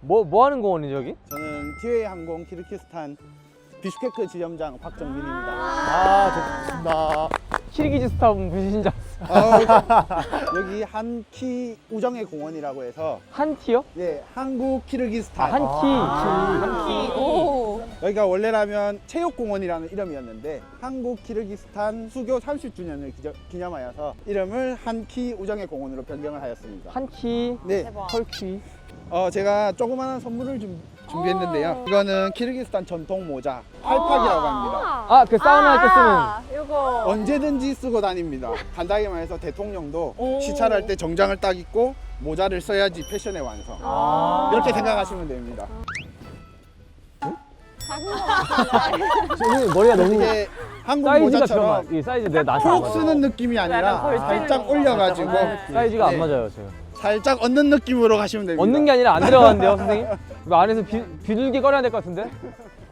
뭐, 뭐 하는 공원이죠, 여기? 저는 티웨이 항공 키르키스탄 비슈케크 지점장 박정민입니다. 아, 좋습니다. 키르기즈스탄 분이신 줄 어, 여기 한키 우정의 공원이라고 해서 한 티요? 예, 한국 아, 키르기스탄 한 키. 키. 오. 여기가 원래라면 체육공원이라는 이름이었는데 한국 키르기스탄 수교 30주년을 기념하여서 이름을 한키 우정의 공원으로 변경을 하였습니다. 한 키. 네, 대박. 헐키. 어, 제가 조그마한 선물을 좀 준비했는데요. 오. 이거는 키르기스탄 전통 모자 팔팍이라고 합니다. 아, 그 사우나 할 때 쓰는. 아, 요거. 언제든지 쓰고 다닙니다. 간단하게 말해서 대통령도 오. 시찰할 때 정장을 딱 입고 모자를 써야지 패션의 완성. 아. 이렇게 생각하시면 됩니다. 작은 거 같은데. 선생님 머리가 너무 이게 한국 사이즈가 모자처럼. 이 사이즈 내가 나한테 안푹 맞아요. 쓰는 느낌이 아니라 약간 쓰는 살짝 거. 올려가지고 사이즈가 안 네. 맞아요, 제가. 살짝 얻는 느낌으로 가시면 됩니다. 얻는 게 아니라 안 들어가는데요, 선생님? 이거 안에서 비, 비둘기 꺼내야 될 것 같은데?